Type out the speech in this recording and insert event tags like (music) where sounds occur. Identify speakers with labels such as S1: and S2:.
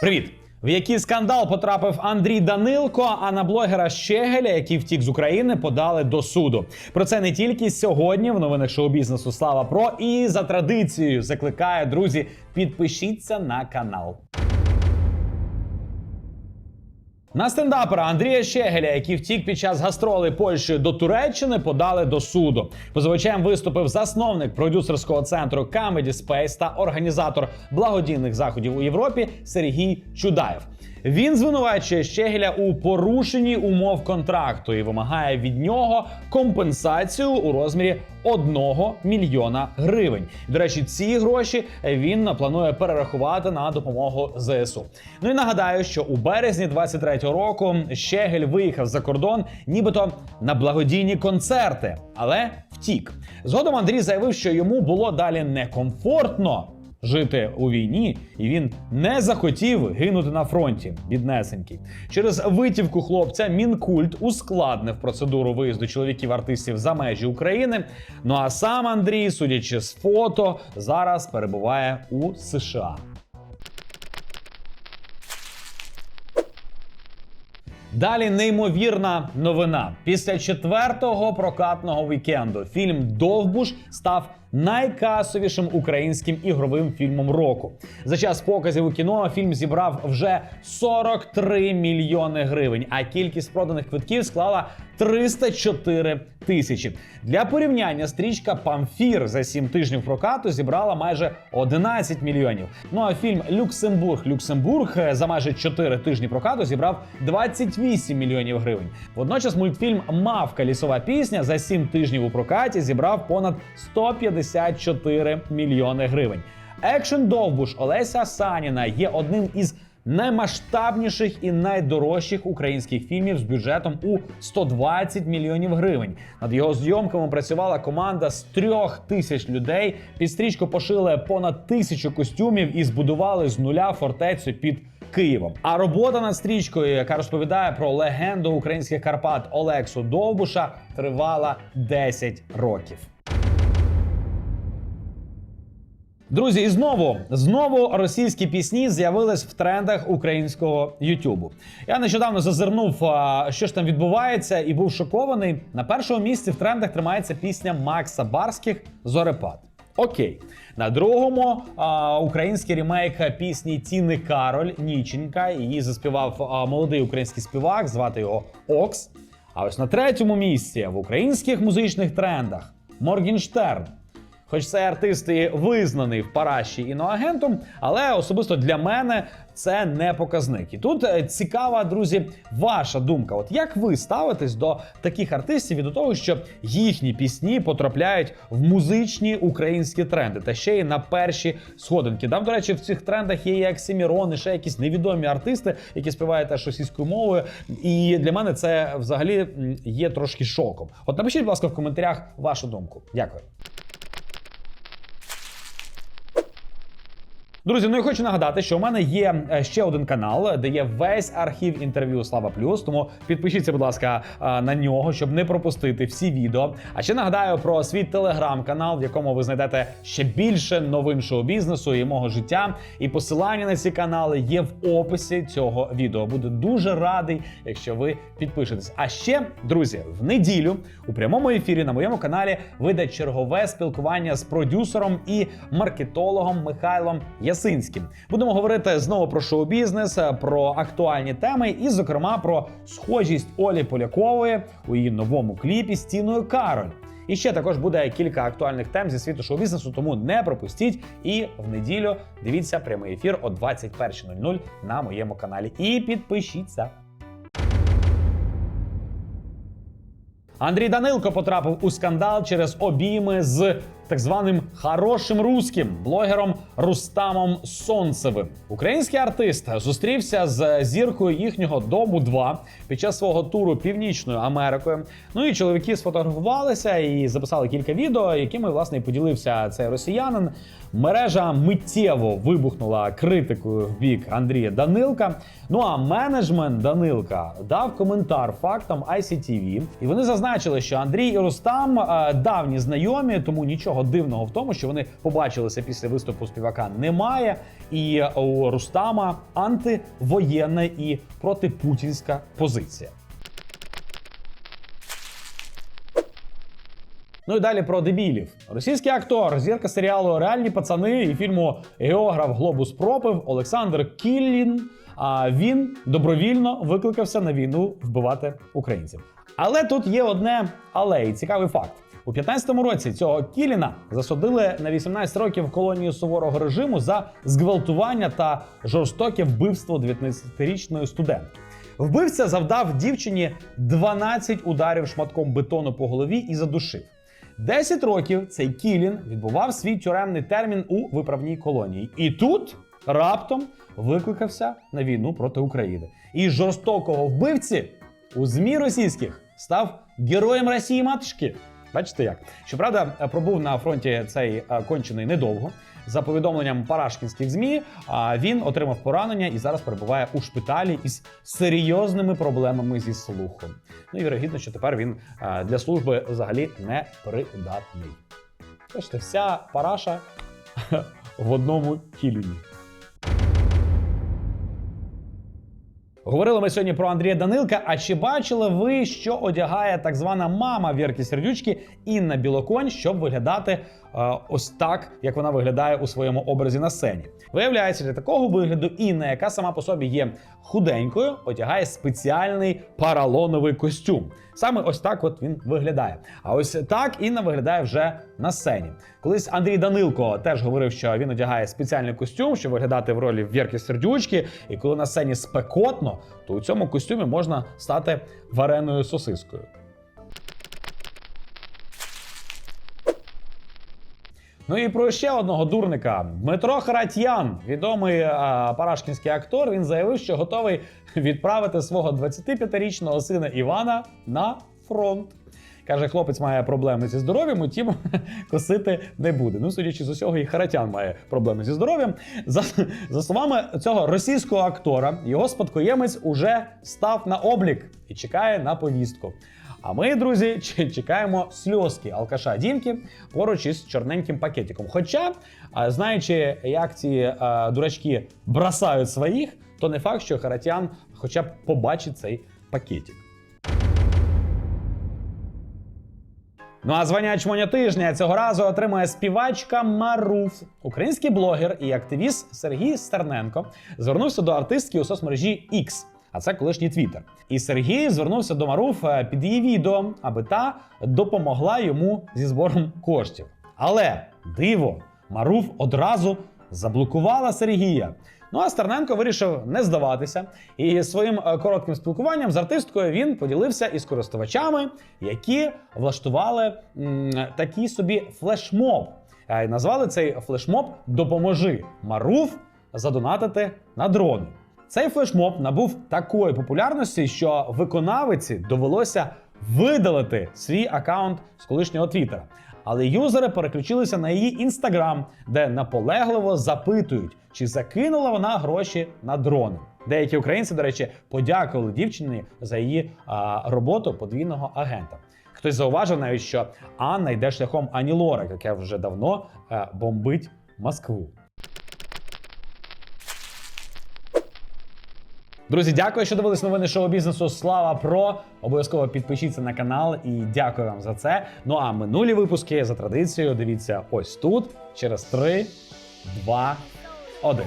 S1: Привіт! В який скандал потрапив Андрій Данилко, а на блогера Щегеля, який втік з України, подали до суду. Про це не тільки сьогодні в новинах шоу-бізнесу Слава Про і за традицією закликає друзі, підпишіться на канал. На стендапера Андрія Щегеля, який втік під час гастролей Польщі до Туреччини, подали до суду. Позивачем виступив засновник продюсерського центру Comedy Space та організатор благодійних заходів у Європі Сергій Чудаєв. Він звинувачує Щегеля у порушенні умов контракту і вимагає від нього компенсацію у розмірі 1 мільйона гривень. До речі, ці гроші він планує перерахувати на допомогу ЗСУ. Ну і нагадаю, що у березні 23-го року Щегель виїхав за кордон, нібито на благодійні концерти, але втік. Згодом Андрій заявив, що йому було далі некомфортно жити у війні, і він не захотів гинути на фронті. Біднесенький. Через витівку хлопця мінкульт ускладнив процедуру виїзду чоловіків-артистів за межі України. Ну а сам Андрій, судячи з фото, зараз перебуває у США. Далі неймовірна новина. Після четвертого прокатного вікенду фільм Довбуш став найкасовішим українським ігровим фільмом року. За час показів у кіно фільм зібрав вже 43 мільйони гривень, а кількість проданих квитків склала 304 тисячі. Для порівняння стрічка Памфір за 7 тижнів прокату зібрала майже 11 мільйонів. Ну а фільм Люксембург Люксембург за майже 4 тижні прокату зібрав 28 мільйонів гривень. Водночас мультфільм Мавка лісова пісня за 7 тижнів у прокаті зібрав понад 154 мільйони гривень. Екшен Довбуш Олеся Саніна є одним із наймасштабніших і найдорожчих українських фільмів з бюджетом у 120 мільйонів гривень. Над його зйомками працювала команда з трьох тисяч людей. Під стрічку пошили понад тисячу костюмів і збудували з нуля фортецю під. Києвом. А робота над стрічкою, яка розповідає про легенду українських Карпат Олексу Довбуша, тривала 10 років. Друзі, і знову знову російські пісні з'явились в трендах українського Ютубу. Я нещодавно зазирнув, що ж там відбувається, і був шокований. На першому місці в трендах тримається пісня Макса Барських Зорепад. Окей, на другому а, український ремейк пісні Тіни Кароль Ніченька. Її заспівав а, молодий український співак, звати його Окс. А ось на третьому місці в українських музичних трендах Моргенштерн. Хоч цей артист і визнаний в параші іноагентом, але особисто для мене це не показник. І тут е, цікава, друзі, ваша думка. От як ви ставитесь до таких артистів і до того, що їхні пісні потрапляють в музичні українські тренди, та ще й на перші сходинки. Там, до речі, в цих трендах є як Семірон, і ще якісь невідомі артисти, які співають теж російською мовою. І для мене це взагалі є трошки шоком. От напишіть, будь ласка, в коментарях вашу думку. Дякую. Друзі, ну я хочу нагадати, що у мене є е, ще один канал, де є весь архів інтерв'ю Слава Плюс. Тому підпишіться, будь ласка, е, на нього, щоб не пропустити всі відео. А ще нагадаю про свій телеграм-канал, в якому ви знайдете ще більше новин шоу-бізнесу і мого життя. І посилання на ці канали є в описі цього відео. Буду дуже радий, якщо ви підпишетесь. А ще, друзі, в неділю у прямому ефірі на моєму каналі вийде чергове спілкування з продюсером і маркетологом Михайлом Ясинським. Будемо говорити знову про шоу-бізнес, про актуальні теми, і, зокрема, про схожість Олі Полякової у її новому кліпі з Тіною Кароль. І ще також буде кілька актуальних тем зі світу шоу-бізнесу, тому не пропустіть. І в неділю дивіться прямий ефір о 21.00 на моєму каналі. І підпишіться. Андрій Данилко потрапив у скандал через обійми з так званим хорошим русським блогером Рустамом Сонцевим. Український артист зустрівся з зіркою їхнього дому 2 під час свого туру Північною Америкою. Ну і чоловіки сфотографувалися і записали кілька відео, якими власне і поділився цей росіянин. Мережа миттєво вибухнула критикою в бік Андрія Данилка. Ну а менеджмент Данилка дав коментар фактам ICTV, і вони зазначили, що Андрій і Рустам е, давні знайомі, тому нічого дивного в тому, що вони побачилися після виступу співака, немає. І у Рустама антивоєнна і протипутінська позиція. Ну і далі про дебілів. Російський актор, зірка серіалу Реальні пацани і фільму Географ Глобус пропив Олександр Кіллін. А він добровільно викликався на війну вбивати українців. Але тут є одне але і цікавий факт. У 15-му році цього Кіліна засудили на 18 років колонію суворого режиму за зґвалтування та жорстоке вбивство 19-річної студентки. Вбивця завдав дівчині 12 ударів шматком бетону по голові і задушив. 10 років цей Кілін відбував свій тюремний термін у виправній колонії. І тут раптом викликався на війну проти України. І жорстокого вбивці у ЗМІ російських став героєм Росії матушки. Бачите як? Щоправда, пробув на фронті цей е, кончений недовго. За повідомленням парашкінських ЗМІ, він отримав поранення і зараз перебуває у шпиталі із серйозними проблемами зі слухом. Ну і вірогідно, що тепер він для служби взагалі не придатний. Бачите, вся параша (laughs) в одному кіліні. Говорили ми сьогодні про Андрія Данилка. А чи бачили ви, що одягає так звана мама Вірки Сердючки Інна Білоконь, щоб виглядати ось так, як вона виглядає у своєму образі на сцені? Виявляється, для такого вигляду Інна, яка сама по собі є худенькою, одягає спеціальний паралоновий костюм. Саме ось так от він виглядає. А ось так Інна виглядає вже на сцені. Колись Андрій Данилко теж говорив, що він одягає спеціальний костюм, щоб виглядати в ролі Вірки Сердючки. І коли на сцені спекотно, то у цьому костюмі можна стати вареною сосискою. Ну і про ще одного дурника Дмитро Харатьян, відомий а, парашкінський актор. Він заявив, що готовий відправити свого 25-річного сина Івана на фронт. Каже, хлопець має проблеми зі здоров'ям, утім (laughs) косити не буде. Ну, судячи з усього, і Харатян має проблеми зі здоров'ям. За, за словами цього російського актора, його спадкоємець уже став на облік і чекає на повістку. А ми, друзі, чекаємо сльозки алкаша Дімки поруч із чорненьким пакетиком. Хоча, знаючи, як ці дурачки бросають своїх, то не факт, що Харатян хоча б побачить цей пакетик. Ну а звання чмоня тижня цього разу отримує співачка Маруф. Український блогер і активіст Сергій Стерненко звернувся до артистки у соцмережі X, а це колишній Твіттер. І Сергій звернувся до Маруф під її відео, аби та допомогла йому зі збором коштів. Але диво, Маруф одразу заблокувала Сергія. Ну а Стерненко вирішив не здаватися, і своїм е, коротким спілкуванням з артисткою він поділився із користувачами, які влаштували м, такий собі флешмоб. Е, Назвали цей флешмоб Допоможи Маруф задонатити на дрони. Цей флешмоб набув такої популярності, що виконавиці довелося видалити свій аккаунт з колишнього твіттера. Але юзери переключилися на її інстаграм, де наполегливо запитують, чи закинула вона гроші на дрони. Деякі українці, до речі, подякували дівчині за її а, роботу подвійного агента. Хтось зауважив навіть, що Анна йде шляхом Ані Лорак, яке вже давно е, бомбить Москву. Друзі, дякую, що дивились новини шоу бізнесу. Слава Про. Обов'язково підпишіться на канал і дякую вам за це. Ну а минулі випуски за традицією дивіться ось тут через 3, 2, 1.